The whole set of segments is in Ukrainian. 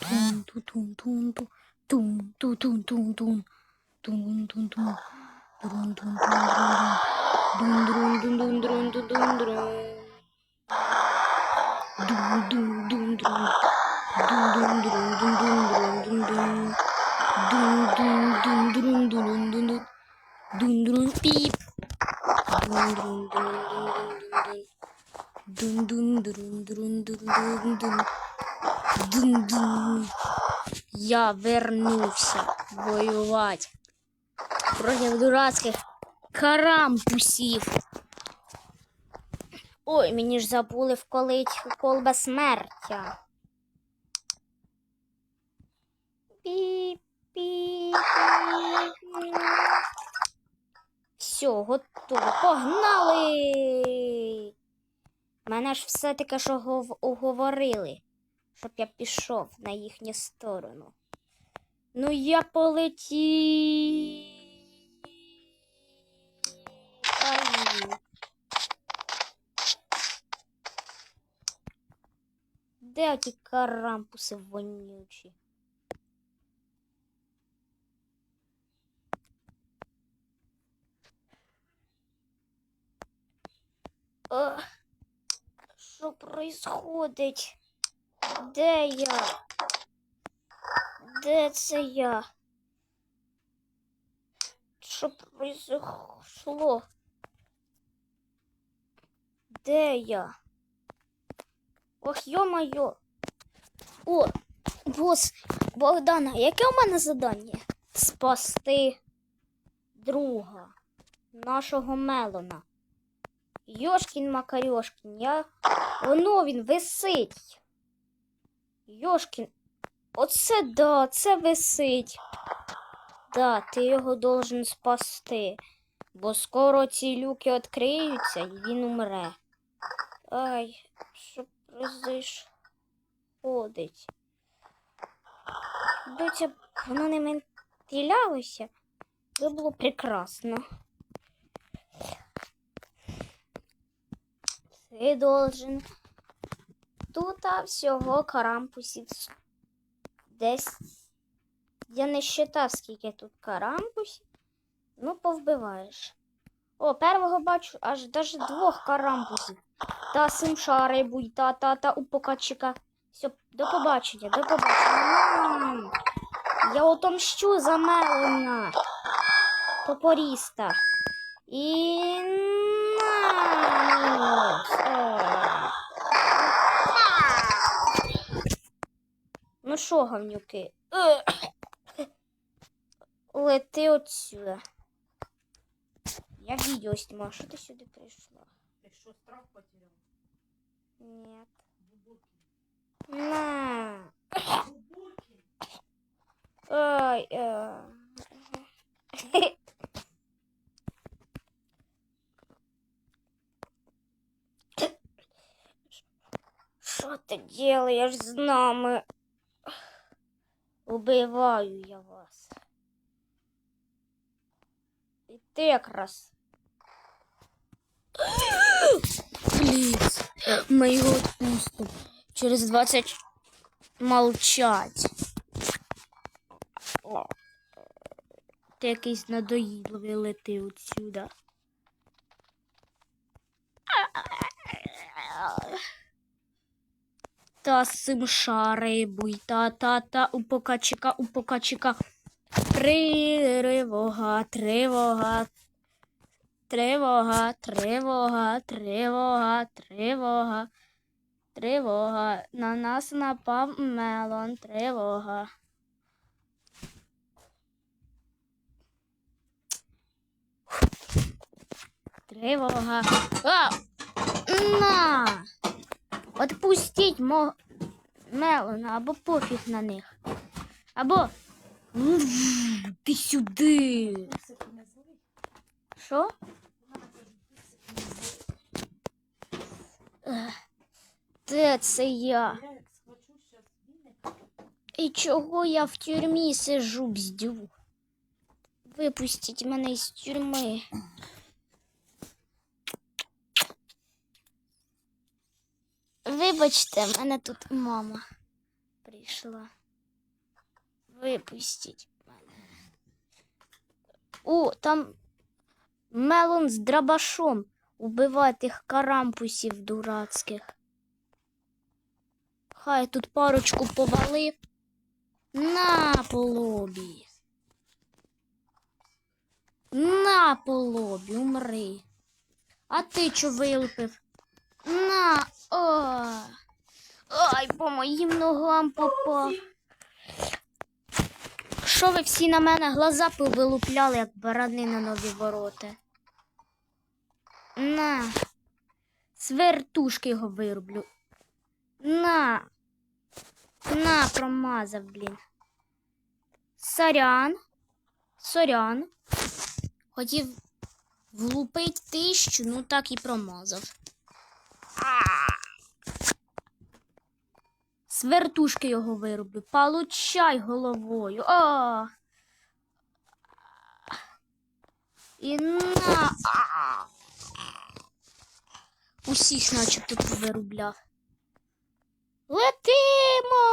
Тун тун тун тун тун тун тун тун тун тун тун тун Друн дун дун дун дун дун дун дун дун дун Дун дун дун дун Дун дун дун дун дун дун дун Дун дун Дун -дун. Я вернувся воювать. проти дурацьких карампусів. Ой, мені ж забули вколить колба смертя. Пі -пі -пі. Все, готово. Погнали! Мене ж все таке, що уговорили щоб я пішов на їхню сторону. Ну, я полетів. Де ті карампуси вонючі? Ох, що происходить? Де я? Де це я? Що произошло? Де я? Ох, йо-моє. О, бос, Богдана, яке у мене завдання? Спасти друга нашого Мелона. Йошкін Макарьошкін, я... Воно він висить. Йошкін. Оце да, це висить. Да, ти його должен спасти. Бо скоро ці люки відкриються і він умре. Ай, що произоходить? Доця воно не ментилялося, це було прекрасно. Ти должен Тут всього карампусів. Десь. Я не считав, скільки тут карампусів. Ну, повбиваєш. О, первого бачу аж даже двох карампусів. Та симшари буй, та та та упокачика. Все, до побачення, до побачення. Я отомщу за Мелона. Топоріста. І на. Ну що, гавнюки? Лети отсюда. Я відео снимаю. Що ти сюди прийшла? Ти що, страх потеряв? Ні. На. Ой, э. Что ты делаешь с нами? Убиваю я вас. І ти якраз. Пліц, ми його відпустимо. Через 20 молчать. Ти якийсь надоїдливий лети отсюда. Та симшари буй, та та та упокачика, упокачика. Тривога, тривога. Тривога, тривога, тривога, тривога. Тривога. На нас напав мелон. Тривога. Тривога. А! На! Отпустіть мо... Мелона або пофіг на них. Або. Ти сюди. Що? Злий. Де це я? І чого я в тюрмі сижу, бздю? Випустіть мене із тюрми. Вибачте, в мене тут мама прийшла. Випустіть мене. О, там мелон з драбашом. Убиває тих карампусів дурацьких. Хай тут парочку повалив. На по лобі. На по лобі, умри. А ти чо вилупив? На. О. Ай, по моїм ногам попав. Що ви всі на мене глаза повилупляли, як барани на нові ворота? На. З вертушки його вирублю. На. На, промазав, блін. Сорян. Сорян. Хотів влупить тисячу, ну так і промазав. З вертушки його вироблю. Получай головою. А. І на. Усіх начебто повиробляв. Летимо.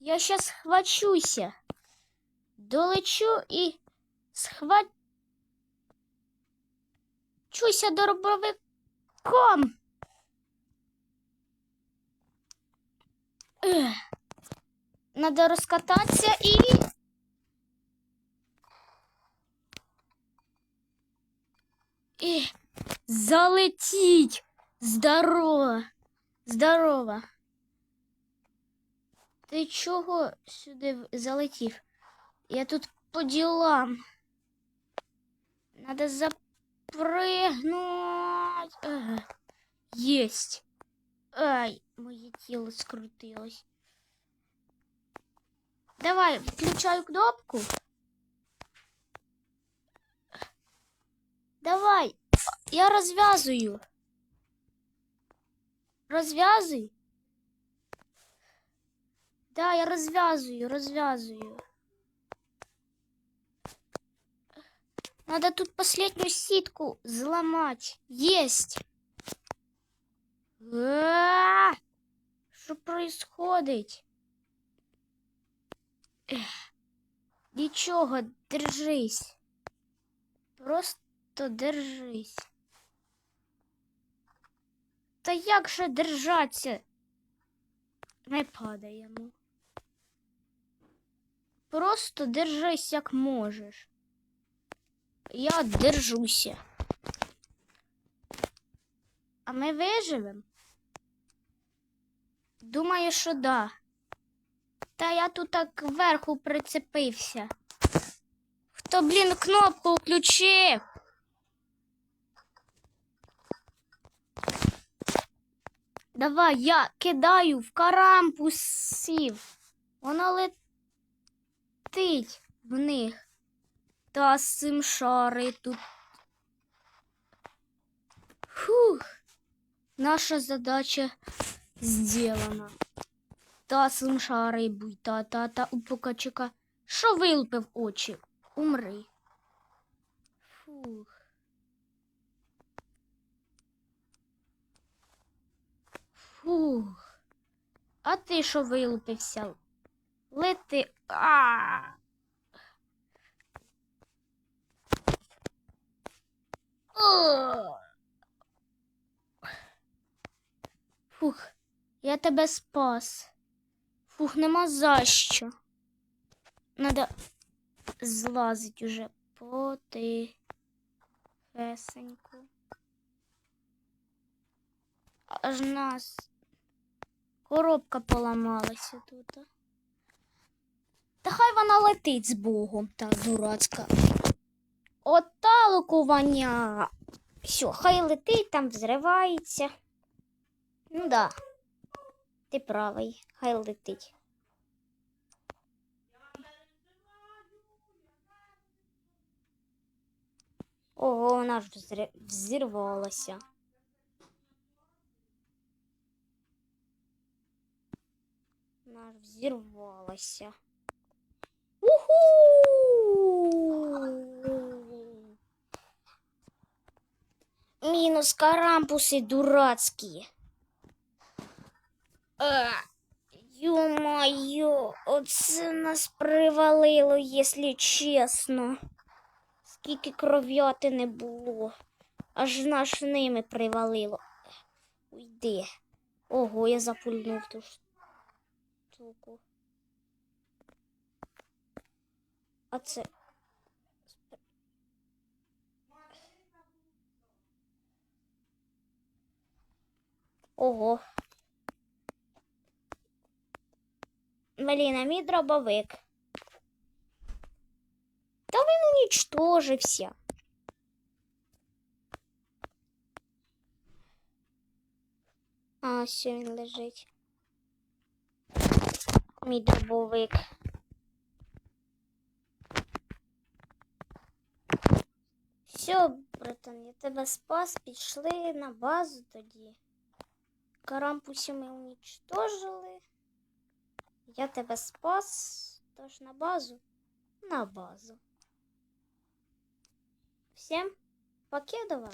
Я щас схвачуся. Долечу і схвачуся дробовиком. Надо розкататися і. І залетіть. Здорово. Здорово. Ти чого сюди залетів? Я тут по ділам. Надо запригнуть. Ага. Єсть. Ай, моє тіло скрутилось. Давай, включаю кнопку. Давай, я розв'язую. Розв'язуй. Да, я розв'язую, розв'язую. Надо тут последнюю ситку взломать. Есть. А, Что происходит? Ех. Нічого, держись. Просто держись. Та як же держаться? Не падаємо. Просто держись як можеш. Я держуся. А ми виживемо? Думаю, що да. Та я тут так вверху прицепився. Хто, блін, кнопку включив? Давай, я кидаю в карампусів. Воно летить в них. Та з цим шари тут. Фух. Наша задача сделана. Та цим шари буй, та та та упокачика. Що вилупив очі? Умри. Фух. Фух. А ти що вилупився? Лети. А. Фух, я тебе спас. Фух, нема за що. Надо злазить уже потихесеньку. Аж нас коробка поламалася тут. Та хай вона летить з Богом, та дурацька. Ота лукування. Все, хай летить, там взривається. Ну да. Ти правий, хай летить. Ого, вона ж взри- взірвалася. Вона ж взірвалася. Уху! Мінус карампуси дурацькі. А, Ё-моё, оце нас привалило, якщо чесно. Скільки кров'яти не було. Аж наш ними привалило. Уйди. Ого, я запульнув ту штуку. А це. Ого. Блін, а мій дробовик. Та він унічтожився. А, все, він лежить. Мій дробовик. Все, братан, я тебе спас, пішли на базу тоді. Карампусі ми унічтожили. Я тебе спас, тож на базу. На базу. Всем покедова.